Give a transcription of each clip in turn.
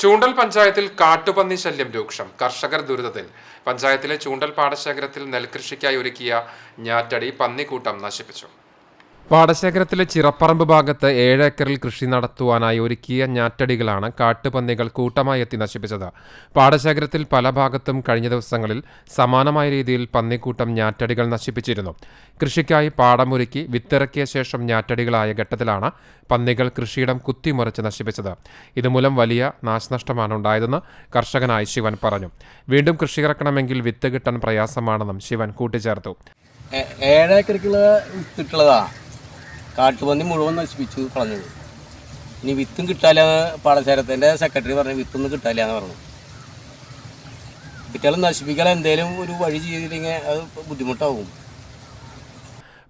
ചൂണ്ടൽ പഞ്ചായത്തിൽ കാട്ടുപന്നി ശല്യം രൂക്ഷം. കർഷകർ ദുരിതത്തിൽ. പഞ്ചായത്തിലെ ചൂണ്ടൽ പാടശേഖരത്തിൽ നെൽകൃഷിക്കായി ഒരുക്കിയ ഞാറ്റടി പന്നിക്കൂട്ടം നശിപ്പിച്ചു. പാടശേഖരത്തിലെ ചിറപ്പറമ്പ് ഭാഗത്ത് ഏഴ് ഏക്കറിൽ കൃഷി നടത്തുവാനായി ഒരുക്കിയ ഞാറ്റടികളാണ് കാട്ടുപന്നികൾ കൂട്ടമായി എത്തി നശിപ്പിച്ചത്. പാടശേഖരത്തിൽ പല ഭാഗത്തും കഴിഞ്ഞ ദിവസങ്ങളിൽ സമാനമായ രീതിയിൽ പന്നിക്കൂട്ടം ഞാറ്റടികൾ നശിപ്പിച്ചിരുന്നു. കൃഷിക്കായി പാടമൊരുക്കി വിത്തിറക്കിയ ശേഷം ഞാറ്റടികളായ ഘട്ടത്തിലാണ് പന്നികൾ കൃഷിയിടം കുത്തിമുറിച്ച് നശിപ്പിച്ചത്. ഇതുമൂലം വലിയ നാശനഷ്ടമാണ് ഉണ്ടായതെന്ന് കർഷകനായ ശിവൻ പറഞ്ഞു. വീണ്ടും കൃഷി ഇറക്കണമെങ്കിൽ വിത്ത് കിട്ടാൻ പ്രയാസമാണെന്നും ശിവൻ കൂട്ടിച്ചേർത്തു. ഏഴേക്കറിക്കുള്ള വിത്തിട്ടുള്ളതാ. കാട്ടുപന്നി മുഴുവൻ നശിപ്പിച്ചു കളഞ്ഞത്. ഇനി വിത്തും കിട്ടാല പാടശേരത്തിന്റെ സെക്രട്ടറി പറഞ്ഞു വിത്തൊന്നും കിട്ടാല്ല എന്ന് പറഞ്ഞു. വിറ്റാലും നശിപ്പിക്കാൻ എന്തേലും ഒരു വഴി ചെയ്തില്ലെങ്കിൽ അത് ബുദ്ധിമുട്ടാവും.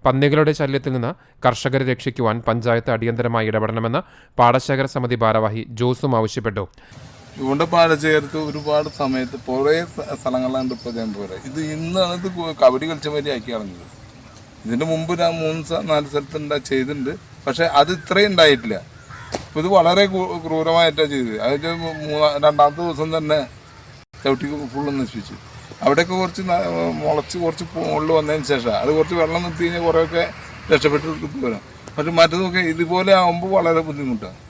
പന്നികളുടെ ശല്യത്തിൽ നിന്ന് കർഷകരെ രക്ഷിക്കുവാൻ പഞ്ചായത്ത് അടിയന്തരമായി ഇടപെടണമെന്ന് പാടശേഖര സമിതി ഭാരവാഹി ജോസും ആവശ്യപ്പെട്ടു. ഇവിടെ പാടശേഖരത്ത് ഒരുപാട് സമയത്ത് കുറേ സ്ഥ- സ്ഥലങ്ങളിലാണ് ഇപ്പോൾ പോരാ ഇത് ഇന്നാണ് ഇത് കബഡി കളിച്ച മാതിരി ആക്കി കളഞ്ഞത്. ഇതിന്റെ മുമ്പ് ഞാൻ മൂന്ന് നാല് സ്ഥലത്ത് ഉണ്ടാ ചെയ്തിട്ടുണ്ട്. പക്ഷെ അത് ഇത്രയും ഉണ്ടായിട്ടില്ല. ഇപ്പൊ ഇത് വളരെ ക്രൂ- ക്രൂരമായിട്ടാണ് ചെയ്തത്. അതിന്റെ മൂന്നാ രണ്ടാമത്തെ ദിവസം തന്നെ ചവിട്ടി ഫുള്ള് നശിപ്പിച്ചു. അവിടെയൊക്കെ കുറച്ച് മുളച്ച് കുറച്ച് മുകളിൽ വന്നതിന് ശേഷം അത് കുറച്ച് വെള്ളം നിർത്തി കഴിഞ്ഞാൽ കുറേയൊക്കെ രക്ഷപ്പെട്ട് വരാം പക്ഷെ മറ്റേതൊക്കെ ഇതുപോലെ ആകുമ്പോൾ വളരെ ബുദ്ധിമുട്ടാണ്.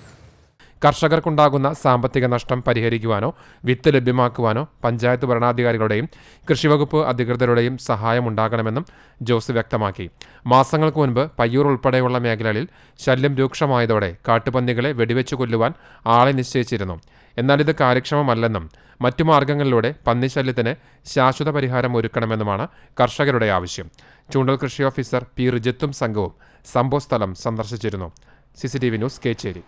കർഷകർക്കുണ്ടാകുന്ന സാമ്പത്തിക നഷ്ടം പരിഹരിക്കുവാനോ വിത്ത് ലഭ്യമാക്കുവാനോ പഞ്ചായത്ത് ഭരണാധികാരികളുടെയും കൃഷിവകുപ്പ് അധികൃതരുടെയും സഹായം ഉണ്ടാകണമെന്നും ജോസ് വ്യക്തമാക്കി. മാസങ്ങൾക്ക് മുൻപ് പയ്യൂർ ഉൾപ്പെടെയുള്ള മേഖലകളിൽ ശല്യം രൂക്ഷമായതോടെ കാട്ടുപന്നികളെ വെടിവെച്ചു കൊല്ലുവാൻ ആളെ നിശ്ചയിച്ചിരുന്നു. എന്നാൽ ഇത് കാര്യക്ഷമമല്ലെന്നും മറ്റു മാർഗങ്ങളിലൂടെ പന്നിശല്യത്തിന് ശാശ്വത പരിഹാരം ഒരുക്കണമെന്നുമാണ് കർഷകരുടെ ആവശ്യം. ചൂണ്ടൽ കൃഷി ഓഫീസർ പി. റിജിത്തും സംഘവും സംഭവസ്ഥലം സന്ദർശിച്ചിരുന്നു. C C T V news Kechery.